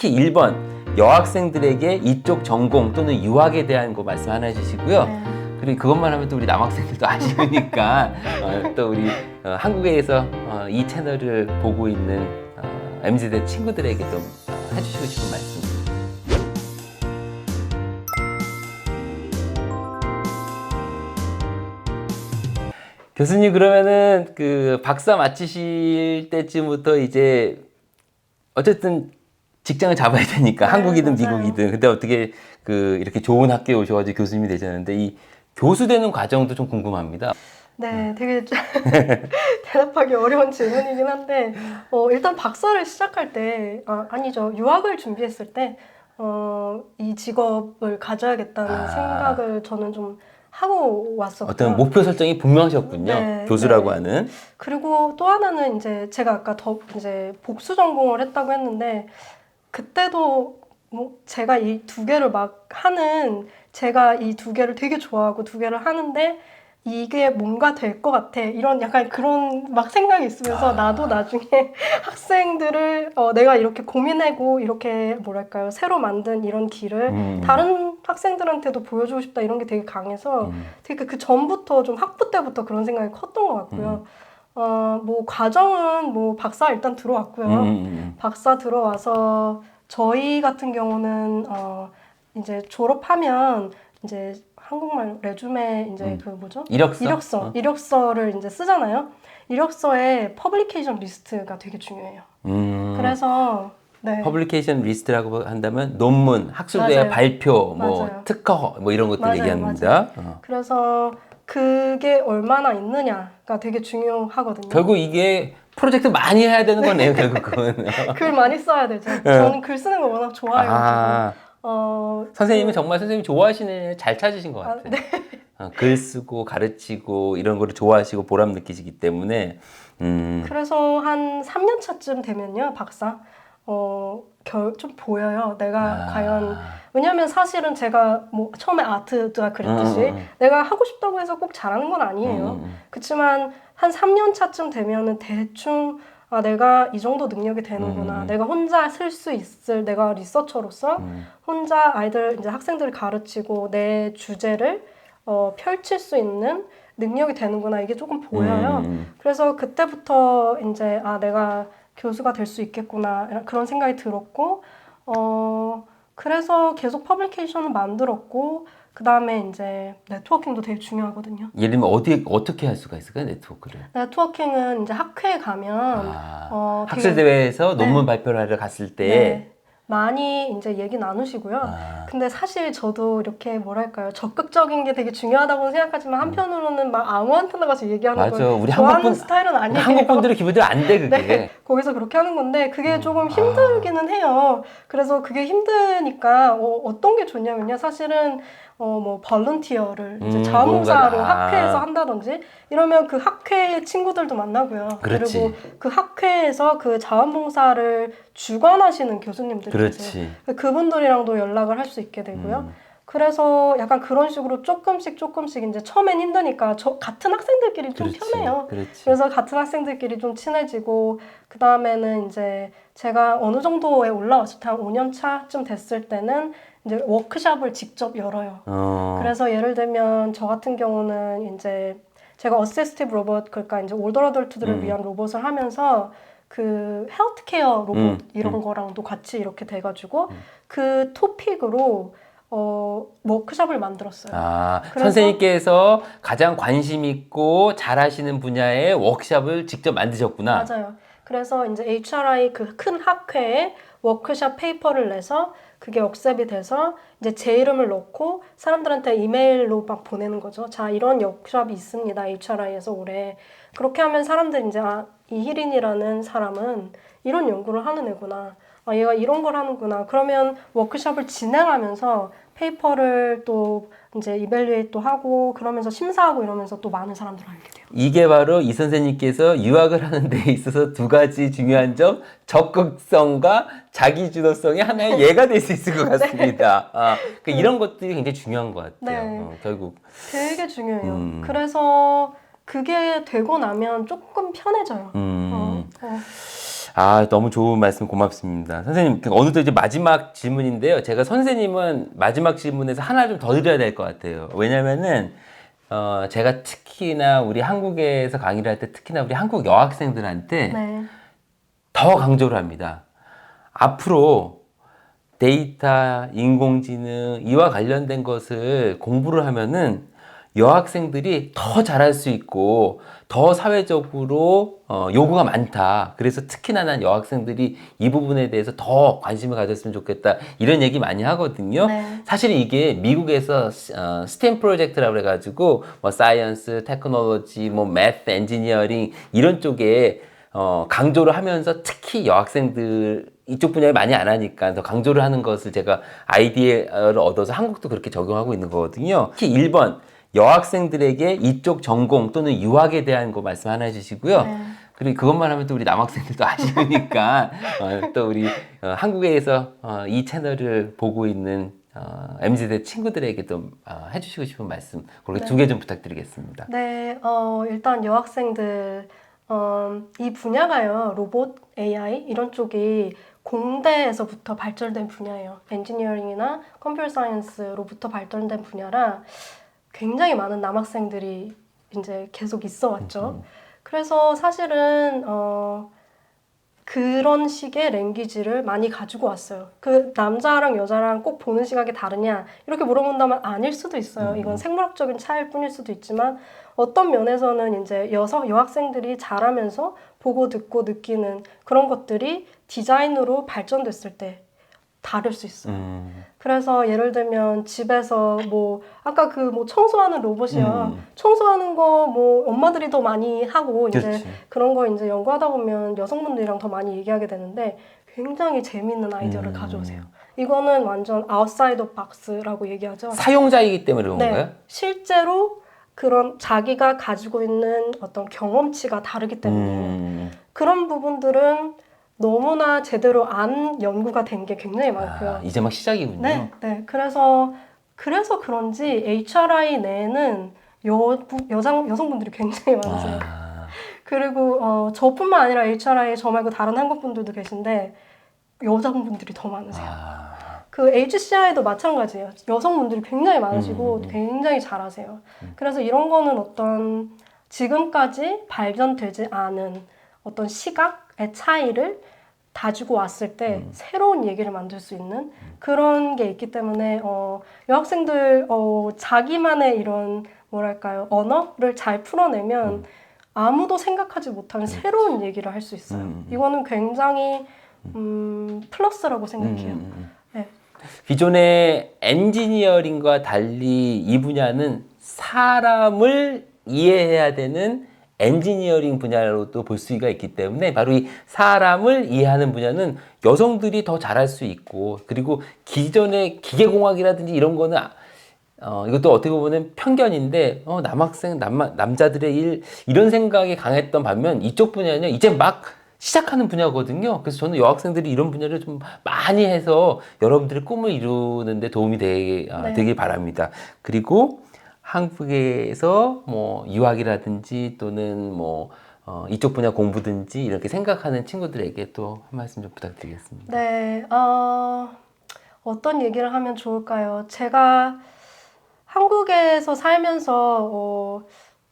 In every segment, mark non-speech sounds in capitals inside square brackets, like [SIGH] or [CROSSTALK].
특히 1번 여학생들에게 이쪽 전공 또는 유학에 대한 거 말씀 하나 해주시고요. 네. 그리고 그것만 하면 또 우리 남학생들도 [LAUGHS] 아쉬우니까 어, 또 우리 어, 한국에서 어, 이 채널을 보고 있는 어, MZ대 친구들에게 좀 어, 해주시고 싶은 말씀. 교수님 그러면은 그 박사 마치실 때쯤부터 이제 어쨌든 직장을 잡아야 되니까 네, 한국이든 맞아요. 미국이든 근데 어떻게 그 이렇게 좋은 학교에 오셔가지고 교수님이 되셨는데 이 교수 되는 과정도 좀 궁금합니다. 네, 되게 [LAUGHS] 대답하기 어려운 질문이긴 한데 어, 일단 박사를 시작할 때 아, 아니죠 유학을 준비했을 때 어, 이 직업을 가져야겠다는 아. 생각을 저는 좀 하고 왔었고요. 어떤 목표 설정이 분명하셨군요. 네, 교수라고 네. 하는. 그리고 또 하나는 이제 제가 아까 더 이제 복수 전공을 했다고 했는데 그때도 뭐 제가 이 두 개를 막 하는 제가 이 두 개를 되게 좋아하고 두 개를 하는데 이게 뭔가 될 것 같아 이런 약간 그런 막 생각이 있으면서 아. 나도 나중에 [LAUGHS] 학생들을 어, 내가 이렇게 고민하고 이렇게 뭐랄까요 새로 만든 이런 길을 음. 다른 학생들한테도 보여주고 싶다 이런 게 되게 강해서 음. 되게 그 전부터 좀 학부 때부터 그런 생각이 컸던 것 같고요. 음. 어, 뭐 과정은 뭐 박사 일단 들어왔고요. 음, 음, 박사 들어와서 저희 같은 경우는 어, 이제 졸업하면 이제 한국말 레주메 이제 음. 그 뭐죠? 이력서. 이력서, 어? 이력서를 이제 쓰잖아요. 이력서에 퍼블리케이션 리스트가 되게 중요해요. 음. 그래서 네. 퍼블리케이션 리스트라고 한다면 논문, 학술대회. 발표, 뭐 맞아요. 특허 뭐 이런 것들 맞아요, 얘기합니다. 어. 그래서 그게 얼마나 있느냐가 되게 중요하거든요. 결국 이게 프로젝트 많이 해야 되는 거네요, 결국은. [LAUGHS] 글 많이 써야 되죠. 저는 글 쓰는 거 워낙 좋아해가지고. 아, 어, 선생님은 그- 정말 선생님 좋아하시는 일잘 찾으신 것 아, 같아요. 어, 글 쓰고 가르치고 이런 거를 좋아하시고 보람 느끼시기 때문에 음, 그래서 한 3년 차쯤 되면요, 박사. 어, 결, 좀 보여요. 내가 아. 과연. 왜냐면 사실은 제가 뭐 처음에 아트가 그랬듯이 음, 음, 내가 하고 싶다고 해서 꼭 잘하는 건 음, 아니에요. 음, 그렇지만 한 3년 차쯤 되면은 대충 아, 내가 이 정도 능력이 되는구나. 음. 내가 혼자 쓸 수 있을 내가 리서처로서 음. 혼자 아이들 이제 학생들을 가르치고 내 주제를 어, 펼칠 수 있는 능력이 되는구나 이게 조금 보여요. 음, 그래서 그때부터 이제 아 내가 교수가 될 수 있겠구나 그런 생각이 들었고 어 그래서 계속 퍼블리케이션을 만들었고 그 다음에 이제 네트워킹도 되게 중요하거든요. 예를 들면 어디 어떻게 할 수가 있을까요, 네트워크를? 네트워킹은 이제 학회에 가면 아, 어, 학술 대회에서 네. 논문 발표를 하러 갔을 때 네, 많이 이제 얘기 나누시고요. 아, 근데 사실 저도 이렇게 뭐랄까요 적극적인 게 되게 중요하다고 생각하지만 한편으로는 막 아무한테나 가서 얘기하는 맞아. 걸 우리 좋아하는 한국 분- 스타일은 아니에요. 한국 분들은 기본적으로 안 돼 그게. [LAUGHS] 네, 거기서 그렇게 하는 건데 그게 음, 조금 아. 힘들기는 해요. 그래서 그게 힘드니까 어, 떤게 좋냐면요. 사실은 어뭐 벌런티어를 이제 음, 자원봉사로 뭔가를- 아. 학회에서 한다든지 이러면 그 학회의 친구들도 만나고요. 그렇지. 리고 그 학회에서 그 자원봉사를 주관하시는 교수님들이 그렇지. 그분들이랑도 연락을 할 수 있게 되고요. 음. 그래서 약간 그런 식으로 조금씩 조금씩 이제 처음엔 힘드니까 저 같은 학생들끼리 좀 그렇지. 편해요. 그렇지. 그래서 같은 학생들끼리 좀 친해지고 그 다음에는 이제 제가 어느 정도에 올라왔을 때 한 5년 차쯤 됐을 때는 이제 워크샵을 직접 열어요. 어. 그래서 예를 들면 저 같은 경우는 이제 제가 어시스티브 로봇 그러니까 이제 올더 어덜트들을 음. 위한 로봇을 하면서 그 헬트케어 로봇 음, 이런 음. 거랑도 같이 이렇게 돼가지고 음. 그 토픽으로 어 워크샵을 만들었어요. 아, 선생님께서 가장 관심 있고 잘하시는 분야의 워크샵을 직접 만드셨구나. 맞아요. 그래서 이제 HRI 그 큰 학회에 워크샵 페이퍼를 내서 그게 억셉이 돼서 이제 제 이름을 넣고 사람들한테 이메일로 막 보내는 거죠. 자, 이런 워크샵이 있습니다. HRI에서 올해. 그렇게 하면 사람들이 이제 아, 이희린이라는 사람은 이런 연구를 하는 애구나. 아, 얘가 이런 걸 하는구나. 그러면 워크샵을 진행하면서 페이퍼를 또 이제 이벨리에이트도 하고 그러면서 심사하고 이러면서 또 많은 사람들을 알게 돼요. 이게 바로 이 선생님께서 유학을 하는 데 있어서 두 가지 중요한 점, 적극성과 자기주도성의 하나의 예가 될 수 있을 것 [LAUGHS] 같습니다. 아, 그 이런 것들이 굉장히 중요한 것 같아요. 네. 어, 결국. 되게 중요해요. 음. 그래서 그게 되고 나면 조금 편해져요. 음. 어, 어. 아, 너무 좋은 말씀 고맙습니다. 선생님, 그 어느덧 이제 마지막 질문인데요. 제가 선생님은 마지막 질문에서 하나 좀 더 드려야 될 것 같아요. 왜냐면은, 어, 제가 특히나 우리 한국에서 강의를 할 때 특히나 우리 한국 여학생들한테 네. 더 강조를 합니다. 앞으로 데이터, 인공지능, 이와 관련된 것을 공부를 하면은 여학생들이 더 잘할 수 있고 더 사회적으로 어, 요구가 많다. 그래서 특히나 난 여학생들이 이 부분에 대해서 더 관심을 가졌으면 좋겠다. 이런 얘기 많이 하거든요. 네. 사실 이게 미국에서 어, 스템 프로젝트라고 그래가지고 뭐 사이언스, 테크놀로지, 뭐 매스, 엔지니어링 이런 쪽에 어, 강조를 하면서 특히 여학생들 이쪽 분야를 많이 안 하니까 더 강조를 하는 것을 제가 아이디어를 얻어서 한국도 그렇게 적용하고 있는 거거든요. 특히 1번 여학생들에게 이쪽 전공 또는 유학에 대한 거 말씀 하나 해주시고요. 네. 그리고 그것만 하면 또 우리 남학생들도 아쉬우니까 [LAUGHS] 어, 또 우리 어, 한국에서 어, 이 채널을 보고 있는 어, MZ세 친구들에게 또 어, 해주시고 싶은 말씀 그렇게 두개 좀 부탁드리겠습니다. 네, 어, 일단 여학생들, 어, 이 분야가요, 로봇, AI, 이런 쪽이 공대에서부터 발전된 분야예요. 엔지니어링이나 컴퓨터 사이언스로부터 발전된 분야라 굉장히 많은 남학생들이 이제 계속 있어 왔죠. 그래서 사실은, 어, 그런 식의 랭귀지를 많이 가지고 왔어요. 그 남자랑 여자랑 꼭 보는 시각이 다르냐 이렇게 물어본다면 아닐 수도 있어요. 이건 생물학적인 차이일 뿐일 수도 있지만 어떤 면에서는 이제 여성 여학생들이 자라면서 보고 듣고 느끼는 그런 것들이 디자인으로 발전됐을 때 다를 수 있어요. 음, 그래서 예를 들면 집에서 뭐 아까 그 뭐 청소하는 로봇이요. 음. 청소하는 거 뭐 엄마들이 더 많이 하고 이제 그렇지. 그런 거 이제 연구하다 보면 여성분들이랑 더 많이 얘기하게 되는데 굉장히 재밌는 아이디어를 음. 가져오세요. 이거는 완전 아웃사이더 박스라고 얘기하죠. 사용자이기 때문에 그런 네, 건가요? 실제로 그런 자기가 가지고 있는 어떤 경험치가 다르기 때문에 음, 그런 부분들은 너무나 제대로 안 연구가 된 게 굉장히 많고요. 아, 이제 막 시작이군요. 네, 네. 그래서 그래서 그런지 HRI 내에는 여 여장 여성분들이 굉장히 많으세요. 아, [LAUGHS] 그리고 어, 저뿐만 아니라 HRI 저 말고 다른 한국 분들도 계신데 여자분들이 더 많으세요. 아, 그 HCI도 마찬가지예요. 여성분들이 굉장히 많으시고 음, 음, 음. 굉장히 잘하세요. 그래서 이런 거는 어떤 지금까지 발전되지 않은 어떤 시각의 차이를 가지고 왔을 때 음. 새로운 얘기를 만들 수 있는 그런 게 있기 때문에 어, 여학생들 어, 자기만의 이런 뭐랄까요 언어를 잘 풀어내면 음. 아무도 생각하지 못하는 새로운 얘기를 할 수 있어요. 음, 음. 이거는 굉장히 음, 플러스라고 생각해요. 음, 음, 음. 네. 기존의 엔지니어링과 달리 이 분야는 사람을 이해해야 되는 엔지니어링 분야로도 볼 수가 있기 때문에 바로 이 사람을 이해하는 분야는 여성들이 더 잘할 수 있고 그리고 기존의 기계공학이라든지 이런 거는 아- 어, 이것도 어떻게 보면 편견인데 어, 남학생 남, 남자들의 일 이런 생각이 강했던 반면 이쪽 분야는 이제 막 시작하는 분야거든요. 그래서 저는 여학생들이 이런 분야를 좀 많이 해서 여러분들의 꿈을 이루는데 도움이 되게, 아, 네. 되길 바랍니다. 그리고 한국에서 뭐 유학이라든지 또는 뭐 어, 이쪽 분야 공부든지 이렇게 생각하는 친구들에게 또 한 말씀 좀 부탁드리겠습니다. 네, 어, 어떤 얘기를 하면 좋을까요? 제가 한국에서 살면서, 어,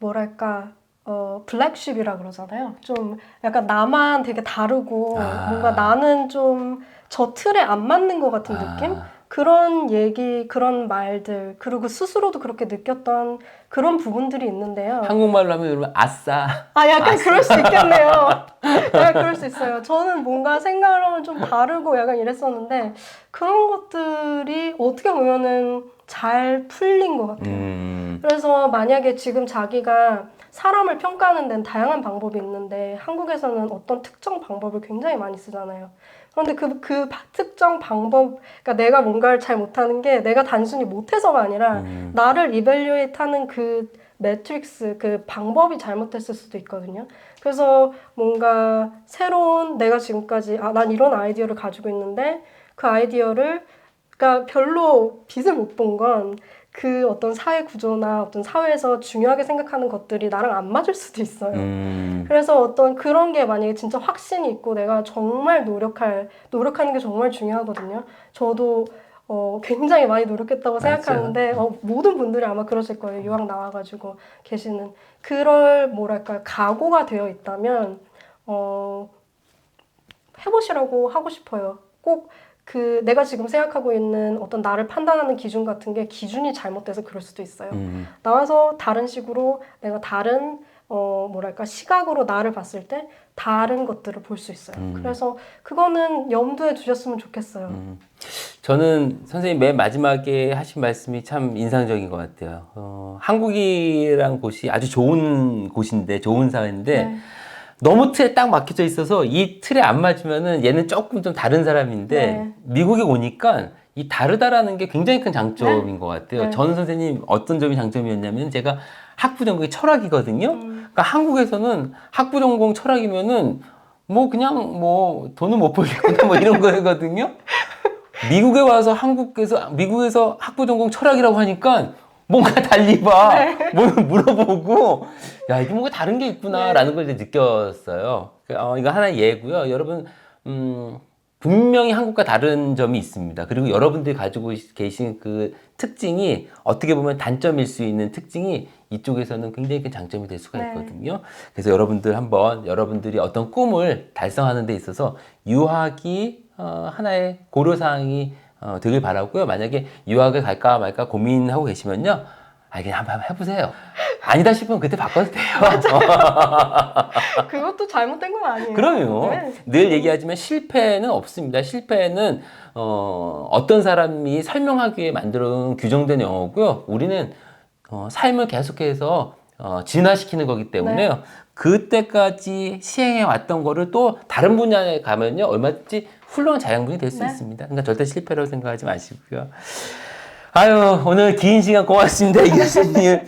뭐랄까, 어, 블랙쉽이라 그러잖아요. 좀 약간 나만 되게 다르고, 아. 뭔가 나는 좀 저 틀에 안 맞는 것 같은 느낌? 아. 그런 얘기, 그런 말들, 그리고 스스로도 그렇게 느꼈던 그런 부분들이 있는데요. 한국말로 하면 여러분 아싸. 아, 약간 그럴 수 있겠네요. [LAUGHS] 약간 그럴 수 있어요. 저는 뭔가 생각을 하면 좀 다르고 약간 이랬었는데, 그런 것들이 어떻게 보면은 잘 풀린 것 같아요. 음, 그래서 만약에 지금 자기가 사람을 평가하는 데는 다양한 방법이 있는데, 한국에서는 어떤 특정 방법을 굉장히 많이 쓰잖아요. 그런데 그, 그 바- 특정 방법, 그러니까 내가 뭔가를 잘 못하는 게 내가 단순히 못해서가 아니라 음. 나를 이벨리에이트 하는 그 매트릭스, 그 방법이 잘못됐을 수도 있거든요. 그래서 뭔가 새로운 내가 지금까지, 아, 난 이런 아이디어를 가지고 있는데 그 아이디어를 그러니까 별로 빛을 못 본 건 그 어떤 사회 구조나 어떤 사회에서 중요하게 생각하는 것들이 나랑 안 맞을 수도 있어요. 음. 그래서 어떤 그런 게 만약에 진짜 확신이 있고 내가 정말 노력할 노력하는 게 정말 중요하거든요. 저도 어, 굉장히 많이 노력했다고. 생각하는데 어, 모든 분들이 아마 그러실 거예요. 유학 나와가지고 계시는 그럴 뭐랄까 각오가 되어 있다면 어, 해보시라고 하고 싶어요. 꼭 그 내가 지금 생각하고 있는 어떤 나를 판단하는 기준 같은 게 기준이 잘못돼서 그럴 수도 있어요. 음. 나와서 다른 식으로 내가 다른 어 뭐랄까 시각으로 나를 봤을 때 다른 것들을 볼 수 있어요. 음. 그래서 그거는 염두에 두셨으면 좋겠어요. 음. 저는 선생님 맨 마지막에 하신 말씀이 참 인상적인 것 같아요. 어, 한국이란 곳이 아주 좋은 곳인데, 좋은 사회인데, 네. 너무 틀에 딱 막혀져 있어서 이 틀에 안 맞으면은 얘는 조금 좀 다른 사람인데, 네. 미국에 오니까 이 다르다라는 게 굉장히 큰 장점인 것 같아요. 네. 전 선생님 어떤 점이 장점이었냐면 제가 학부 전공이 철학이거든요. 음. 그러니까 한국에서는 학부 전공 철학이면은 뭐 그냥 뭐 돈은 못 벌겠구나 뭐 이런 거거든요. [LAUGHS] 미국에 와서 한국에서 미국에서 학부 전공 철학이라고 하니까 뭔가 달리 봐. 뭘 물어보고 야 이게 뭔가 다른 게 있구나라는 걸 이제 느꼈어요. 그, 어, 이거 하나의 예고요. 여러분 음, 분명히 한국과 다른 점이 있습니다. 그리고 여러분들이 가지고 계신 그 특징이 어떻게 보면 단점일 수 있는 특징이 이쪽에서는 굉장히 큰 장점이 될 수가 네. 있거든요. 그래서 여러분들 한번 여러분들이 어떤 꿈을 달성하는 데 있어서 유학이 어, 하나의 고려 사항이 어, 되길 바라고요. 만약에 유학을 갈까 말까 고민하고 계시면요. 아, 그냥 한번 해보세요. 아니다 싶으면 그때 바꿔도 돼요. 그것도 잘못된 건 아니에요. 그럼요. 네. 늘 얘기하지만 실패는 없습니다. 실패는 어, 어떤 사람이 설명하기 위해 만들어 규정된 영어고요. 우리는 어, 삶을 계속해서 어, 진화시키는 거기 때문에요. 네. 그때까지 시행해 왔던 거를 또 다른 분야에 가면요 얼마든지 훌륭한 자양분이 될수 네. 있습니다. 그러니까 절대 실패라고 생각하지 마시고요. 아유 오늘 긴 시간 고맙습니다 이 교수님.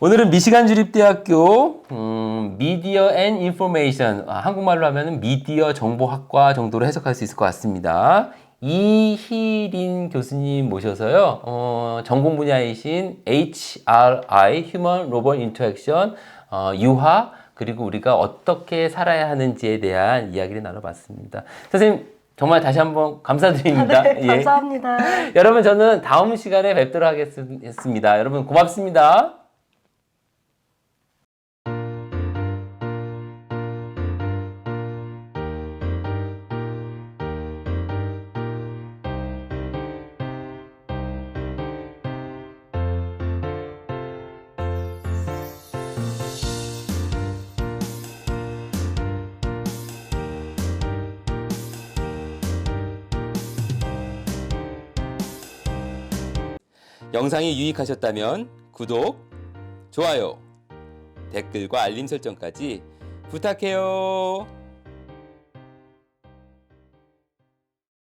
오늘은 미시간 주립대학교 음, 미디어 앤 인포메이션 아, 한국말로 하면 미디어 정보학과 정도로 해석할 수 있을 것 같습니다. 이희린 교수님 모셔서요 어, 전공 분야이신 HRI Human Robot Interaction 어, 유화 그리고 우리가 어떻게 살아야 하는지에 대한 이야기를 나눠봤습니다. 선생님 정말 다시 한번 감사드립니다. 네, [LAUGHS] 예. 감사합니다. 여러분 저는 다음 시간에 뵙도록 하겠습니다. 여러분 고맙습니다. 영상이 유익하셨다면 구독, 좋아요, 댓글과 알림 설정까지 부탁해요.